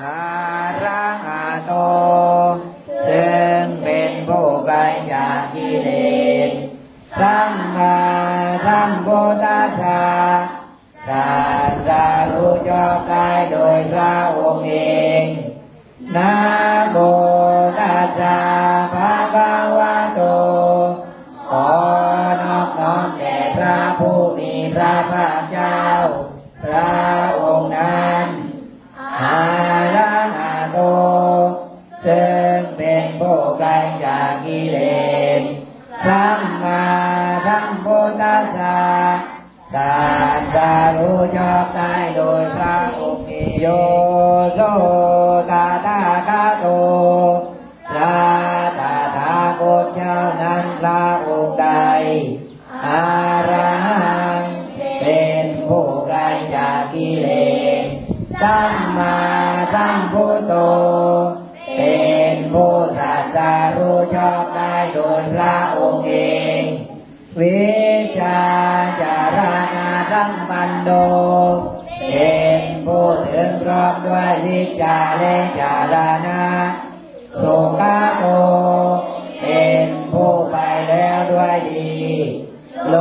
อาระหะโต ซึ่งเป็นผู้ไกลจากกิเลส สัมมาสัมพุทธัสสะตรัสรู้ชอบได้โดยพระองค์เองนะโมตัสสะภะคะวะโต ขอนอบน้อมแด่พระผู้มีพระภาค ผู้ไกลจากกิเลสสัมมาสัมพุทธัสสะตรัสรู้ชอบได้โดยพระองค์โยโสตถาคาโตพระตถาคตเจ้านั้นพระองค์ใดอารังเป็นผู้ไกลจากกิเลสสัมมาสัมพุทโธเป็นผู้ ชอบได้โดยพระองค์เอง วิชาจารณาสัมปันโดเป็นผู้ถึงรอบด้วยวิชาและจารณาสุขโตเป็นผู้ไปแล้วด้วยดีโล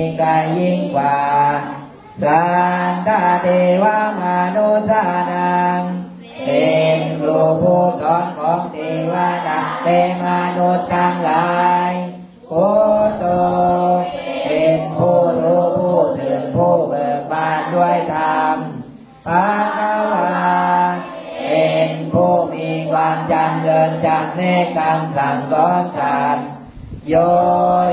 ไม่มีใครยิ่งกว่า สันตเทวมนุษย์นัง เป็นครูผู้สอนของเทวดาและมนุษย์ทั้งหลายพุทโธเป็นผู้รู้ผู้ตื่นผู้เบิกบานด้วยธรรมภาควาเป็นผู้มีความจำเริญจำแนกคำสั่งสอนสัต โย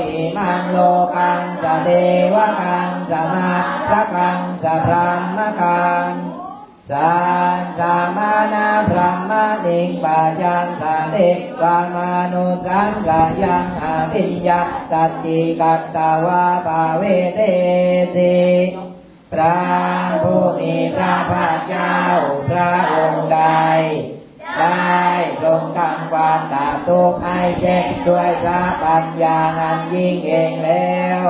อิมังโลกังสะเทวะกังสมาพระกังสะพรหมะกังสันสามานาพระมติงปัจจังสาเดกามานุสังสายังอาปิญญาตัตติกัตตาวาภาเวเตสิพระผู้มีพระภาคเจ้าพระองค์ ทุกข์ให้แจ้งด้วยพระปัญญาอันยิ่งเองแล้ว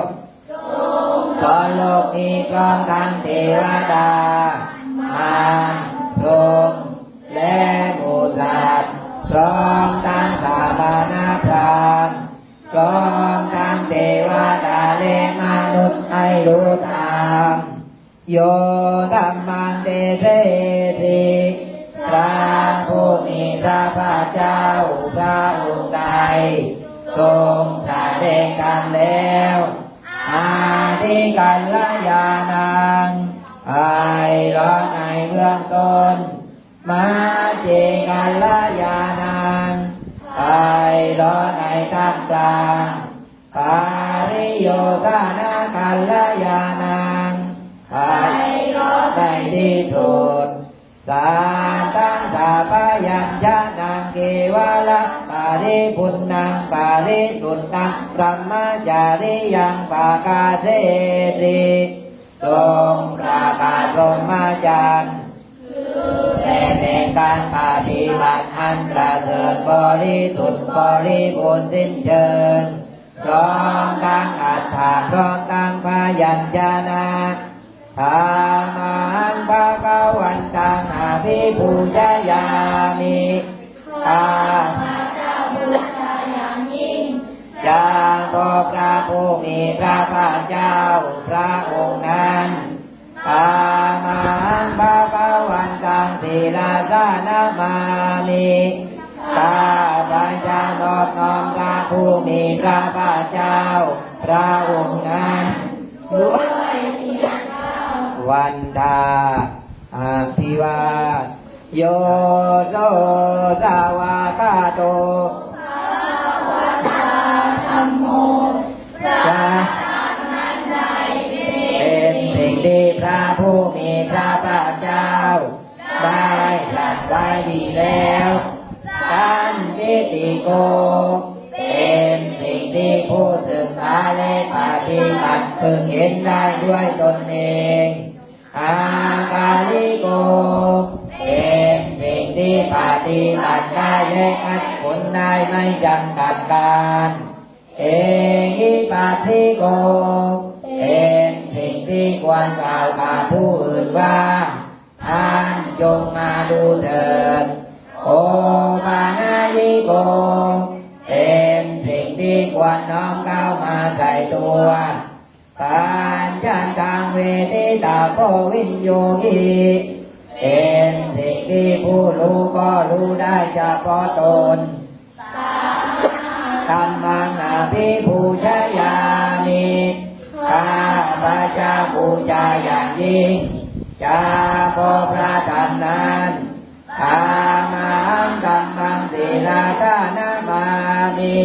สอนโลกนี้พร้อมทั้งเทวดา มารพรหมและหมูสัตว์พร้อมทั้งสามานาพรานพร้อมทั้งเทวดาและมนุษย์ให้รู้ตามโยธรรมังเตเสสิพระผู้มีพระภาคเจ้าพระ ใด ทรงแสดงกันแล้ว อาทิกัลยานังไอร้อนในเบื้องต้น มาเจกัลยานังไอร้อนในท่ามกลางปาริโยธานากัลยานังไอร้อนในที่สุดสาตังสาพยัญชนะเกวะละ ริพุนนังปาริสุทธังพรหมาจาริยังปากาเสติทรงประกาศพรหมจรรย์แต่ในการปฏิบัติอันประเสริฐบริสุทธิ์บริบูรณ์สิ้นเชิงพร้อมทั้งอัฏฐาพร้อมทั้งพยัญชนะธามังภะคะวันตังอาภิปูชยามิข้า จางขอพระผู้มีพระภาคเจ้าพระองค์นั้นธามังภะคะวันตังศีลาสานามามิข้าพระเจ้านอบน้อมพระผู้มีพระภาคเจ้า พระองค์นั้นด้วยวันทาอภิวาโยโสสาวาคาโต แล้วสันติติโก เป็นสิ่งที่ผู้ศึกษาและปฏิบัติพึงเห็นได้ด้วยตนเองอากาธิโก เป็นสิ่งที่ปฏิบัติได้และอัดผลได้ไม่จำกัดการเอหิปัสสิโก เป็นสิ่งที่ควรกล่าวกับผู้อื่นว่า ท่านจงมาดูเถิดโอปานายิโก เป็นสิ่งที่ควรน้อมเข้ามาใส่ตัวปัญญาทางเวทิตาโพวินโยกีเป็นสิ่งที่ผู้รู้ก็รู้ได้เฉพาะตนธรรมังอภิภูชยามิข้าพระเจ้าบูชาอย่างยิ่ง จะพอพระธรรมนั้นธามังธรรมังศีลาทานามามิ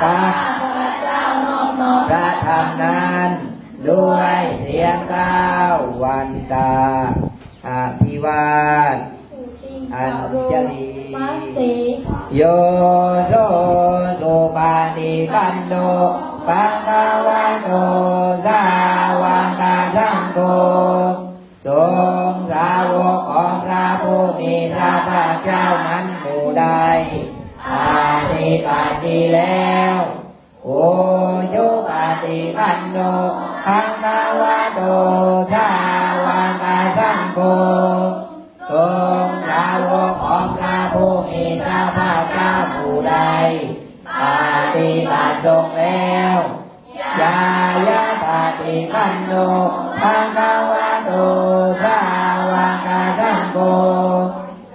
ข้าพระเจ้านอบน้อมพระธรรมนั้น ด้วยเสียงกล่าววันตาอภิวาทอัญจลีโยโรตุปาติปันโนปังกวะโตสาวกสังโฆ แล้ว โอโยปฏิปันโนปังกวะโตสาวกสังโฆทรงสาวกของพระผู้มีพระภาคเจ้าผู้ใดปฏิบัติตรงแล้วยายาปฏิปันโนภะคะวะโตสาวกสังโฆ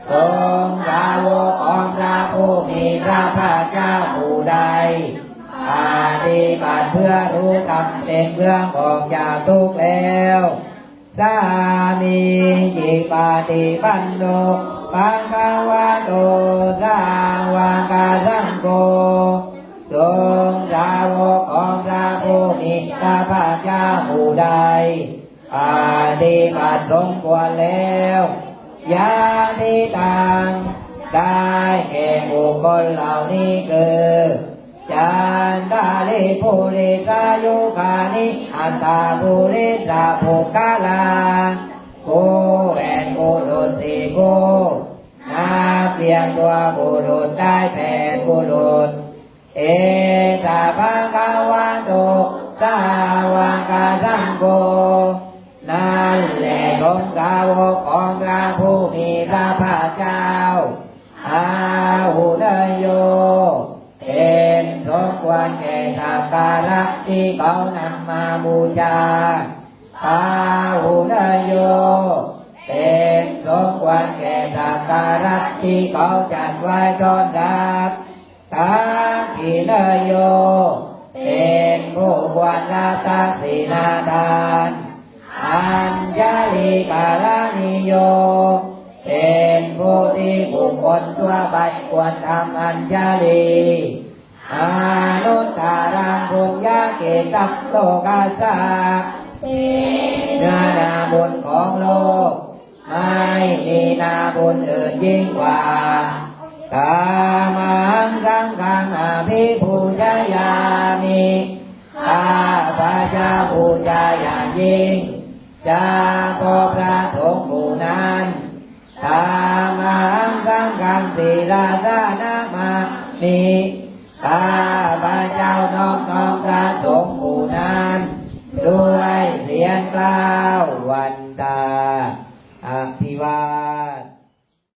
ทรงสาวกของพระผู้มีพระภาค บัติเพื่อรู้กรรมเป็นเรื่องออกจาทุกแล้วสามีจิปาติปันโนปังคาวะโตสาวกาสังโฆทรงสาวกของพระผู้มีพระภาคเจ้าผู้ใดปฏิบัติสมควรแล้วยาทิตังได้แก่บุคคลเหล่านี้คือ จันทาลิภูริสายุคานิอัตตาภูริสาภูกาลาโกแอนโกโดสีโกนับเพียงตัวบุรุษได้แปดบุรุษเอสาพังกาวะโตสาวกาสังโฆนั่นแหละของสาวกของพระผู้มีพระภาคเจ้า กการะที่เขานำมาบูชาอาหุนยโยเป็นทุกวันแก่สักการะที่เขาจัดไว้ต้อนรับตาขีนยโยเป็นผู้ควรละตักศีนาทานอัญญลิกาลนิโย เป็นผู้ที่บุคคลทั่วไปควรทำอัญญลี อานุตตารังพุญญาเกตัพโลกาสาเนื้อนาบุญของโลก ไม่มีนาบุญอื่นยิ่งกว่ากามังสังฆังอภิภูชยามิข้าพระเจ้าบูชาอย่างยิ่งจะพอพระสงฆ์หมู่นั้น